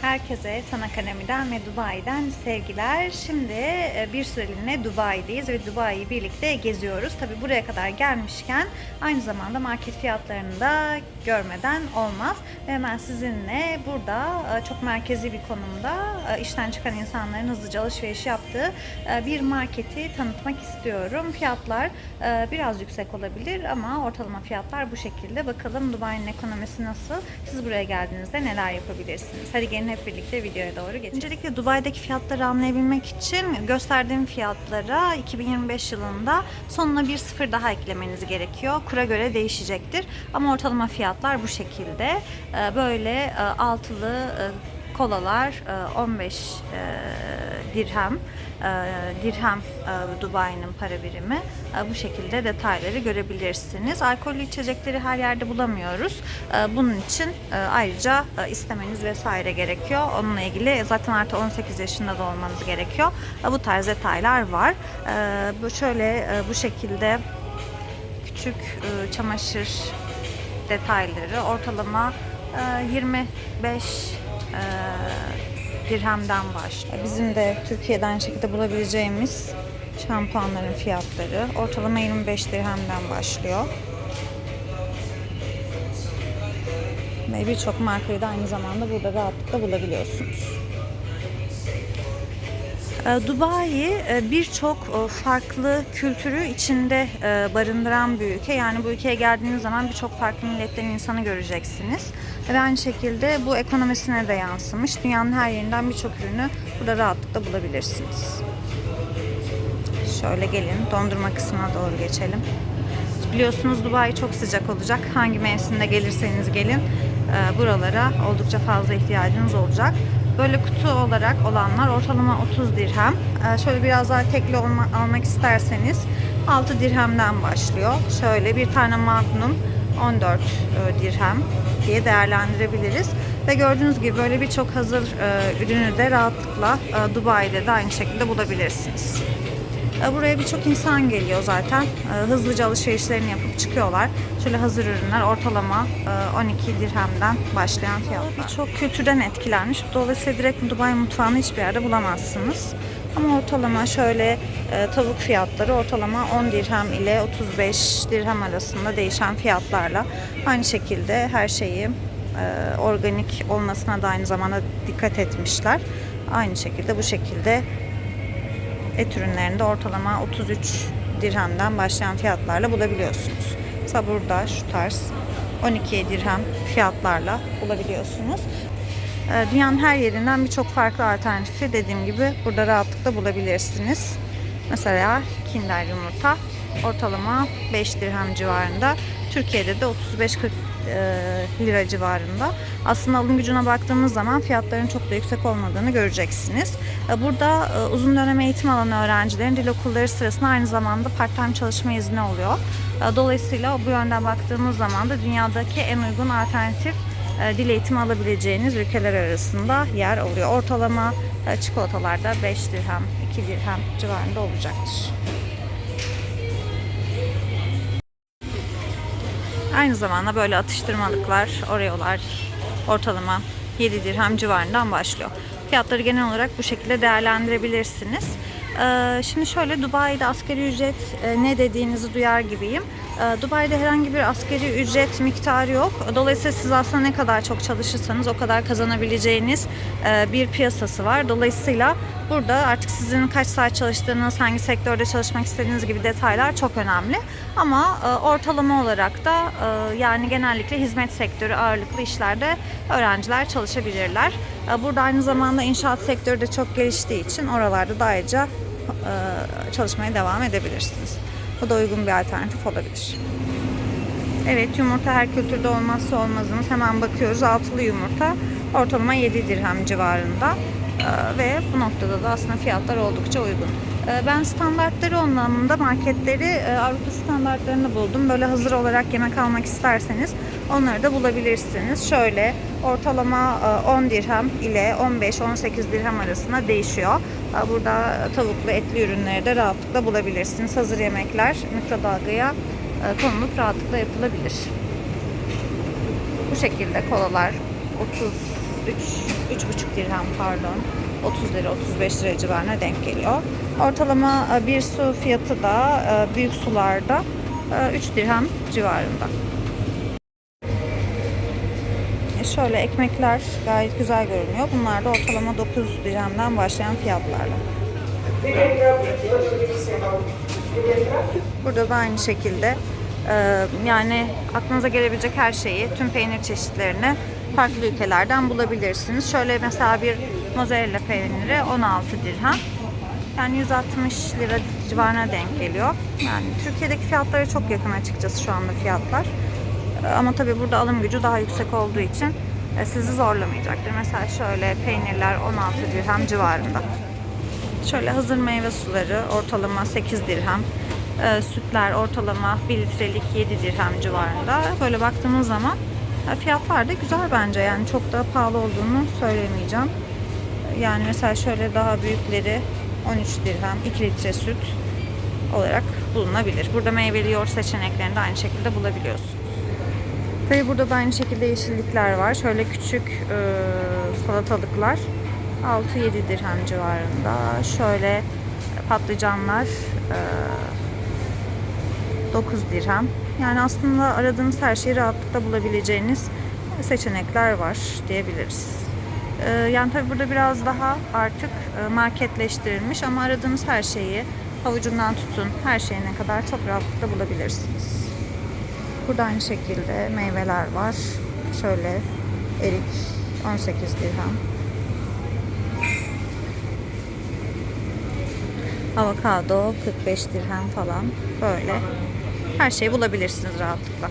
Herkese San Akademi'den ve Dubai'den sevgiler. Şimdi e, bir süreliğine Dubai'deyiz ve Dubai'yi birlikte geziyoruz. Tabi buraya kadar gelmişken aynı zamanda market fiyatlarını da görmeden olmaz. Ve hemen sizinle burada e, çok merkezi bir konumda e, işten çıkan insanların hızlıca alışveriş yaptığı bir marketi tanıtmak istiyorum. Fiyatlar biraz yüksek olabilir ama ortalama fiyatlar bu şekilde. Bakalım Dubai'nin ekonomisi nasıl? Siz buraya geldiğinizde neler yapabilirsiniz? Hadi gelin hep birlikte videoya doğru geçelim. Öncelikle Dubai'deki fiyatları anlayabilmek için gösterdiğim fiyatlara 2025 yılında sonuna bir sıfır daha eklemeniz gerekiyor. Kura göre değişecektir. Ama ortalama fiyatlar bu şekilde. Ee, Böyle e, altılı e, kolalar e, 15 e, dirhem. E, Dirhem e, Dubai'nin para birimi. Bu şekilde detayları görebilirsiniz. Alkollü içecekleri her yerde bulamıyoruz. Bunun için ayrıca istemeniz vesaire gerekiyor. Onunla ilgili zaten artı 18 yaşında da olmanız gerekiyor. Bu tarz detaylar var. Şöyle bu şekilde küçük çamaşır detayları ortalama e, 25 e, dirhemden başlıyor. Bizim de Türkiye'den şekilde bulabileceğimiz şampuanların fiyatları ortalama 25 dirhemden başlıyor. Ve birçok markayı da aynı zamanda burada rahatlıkla bulabiliyorsunuz. E, Dubai e, birçok e, farklı kültürü içinde e, barındıran bir ülke. Yani bu ülkeye geldiğiniz zaman birçok farklı milletten insanı göreceksiniz. Ve aynı şekilde bu ekonomisine de yansımış. Dünyanın her yerinden birçok ürünü burada rahatlıkla bulabilirsiniz. Şöyle gelin dondurma kısmına doğru geçelim. Biliyorsunuz Dubai çok sıcak olacak. Hangi mevsimde gelirseniz gelin e, buralara oldukça fazla ihtiyacınız olacak. Böyle kutu olarak olanlar ortalama 30 dirhem. E, Şöyle biraz daha tekli almak isterseniz 6 dirhemden başlıyor. Şöyle bir tane Magnum 14 e, dirhem diye değerlendirebiliriz. Ve gördüğünüz gibi böyle birçok hazır e, ürünü de rahatlıkla e, Dubai'de de aynı şekilde bulabilirsiniz. Buraya birçok insan geliyor zaten. Hızlıca alışverişlerini yapıp çıkıyorlar. Şöyle hazır ürünler ortalama e, 12 dirhemden başlayan fiyatlar. Birçok kültürden etkilenmiş. Dolayısıyla direkt Dubai mutfağını hiçbir yerde bulamazsınız. Ama ortalama şöyle e, tavuk fiyatları ortalama 10 dirhem ile 35 dirhem arasında değişen fiyatlarla aynı şekilde her şeyi e, organik olmasına da aynı zamanda dikkat etmişler. Aynı şekilde bu şekilde et ürünlerinde ortalama 33 dirhemden başlayan fiyatlarla bulabiliyorsunuz. Mesela burada şu tarz 12 dirhem fiyatlarla bulabiliyorsunuz. Ee, Dünyanın her yerinden birçok farklı alternatifi dediğim gibi burada rahatlıkla bulabilirsiniz. Mesela Kinder yumurta ortalama 5 dirhem civarında. Türkiye'de de 35-40 e, lira civarında. Aslında alım gücüne baktığımız zaman fiyatların çok da yüksek olmadığını göreceksiniz. E, Burada e, uzun dönem eğitim alan öğrencilerin dil okulları sırasında aynı zamanda part-time çalışma izni oluyor. E, Dolayısıyla bu yönden baktığımız zaman da dünyadaki en uygun alternatif dil eğitimi alabileceğiniz ülkeler arasında yer alıyor. Ortalama e, çikolatalarda 5 dirhem, 2 dirhem civarında olacaktır. Aynı zamanda böyle atıştırmalıklar, oreolar ortalama 7 dirhem civarından başlıyor. Fiyatları genel olarak bu şekilde değerlendirebilirsiniz. Ee, Şimdi şöyle Dubai'de asgari ücret e, ne dediğinizi duyar gibiyim. Ee, Dubai'de herhangi bir asgari ücret miktarı yok. Dolayısıyla siz aslında ne kadar çok çalışırsanız o kadar kazanabileceğiniz e, bir piyasası var. Dolayısıyla burada artık sizin kaç saat çalıştığınız, hangi sektörde çalışmak istediğiniz gibi detaylar çok önemli. Ama e, ortalama olarak da e, yani genellikle hizmet sektörü ağırlıklı işlerde öğrenciler çalışabilirler. Burada aynı zamanda inşaat sektörü de çok geliştiği için oralarda da ayrıca çalışmaya devam edebilirsiniz. Bu da uygun bir alternatif olabilir. Evet yumurta her kültürde olmazsa olmazımız. Hemen bakıyoruz altılı yumurta ortalama 7 dirhem civarında. Ee, ve bu noktada da aslında fiyatlar oldukça uygun. Ee, ben standartları anlamında marketleri e, Avrupa standartlarını buldum. Böyle hazır olarak yemek almak isterseniz onları da bulabilirsiniz. Şöyle ortalama e, 10 dirhem ile 15-18 dirhem arasında değişiyor. Ee, Burada tavuklu etli ürünleri de rahatlıkla bulabilirsiniz. Hazır yemekler mikrodalgaya e, konulup rahatlıkla yapılabilir. Bu şekilde kolalar 30 3,5 dirhem pardon. 30 lira 35 lira civarına denk geliyor. Ortalama e, bir su fiyatı da e, büyük sularda e, 3 dirhem civarında. E, Şöyle ekmekler gayet güzel görünüyor. Bunlar da ortalama 9 dirhemden başlayan fiyatlarla. Burada da aynı şekilde e, yani aklınıza gelebilecek her şeyi, tüm peynir çeşitlerini farklı ülkelerden bulabilirsiniz. Şöyle mesela bir mozzarella peyniri 16 dirhem. Yani 160 lira civarına denk geliyor. Yani Türkiye'deki fiyatlara çok yakın açıkçası şu anda fiyatlar. E, Ama tabii burada alım gücü daha yüksek olduğu için e, sizi zorlamayacaktır. Mesela şöyle peynirler 16 dirhem civarında. Şöyle hazır meyve suları ortalama 8 dirhem. Ee, sütler ortalama 1 litrelik 7 dirhem civarında. Böyle baktığımız zaman e, fiyatlar da güzel bence. Yani çok da pahalı olduğunu söylemeyeceğim. Yani mesela şöyle daha büyükleri 13 dirhem 2 litre süt olarak bulunabilir. Burada meyveli yoğurt seçeneklerini de aynı şekilde bulabiliyorsunuz. Tabii burada da aynı şekilde yeşillikler var. Şöyle küçük e, salatalıklar 6-7 dirhem civarında. Şöyle patlıcanlar e, 9 dirhem. Yani aslında aradığınız her şeyi rahatlıkla bulabileceğiniz seçenekler var diyebiliriz. E, yani tabii burada biraz daha artık e, marketleştirilmiş ama aradığınız her şeyi havucundan tutun her şeyine kadar çok rahatlıkla bulabilirsiniz. Burada aynı şekilde meyveler var. Şöyle erik 18 dirhem. Avokado 45 dirhem falan böyle. Her şeyi bulabilirsiniz rahatlıkla.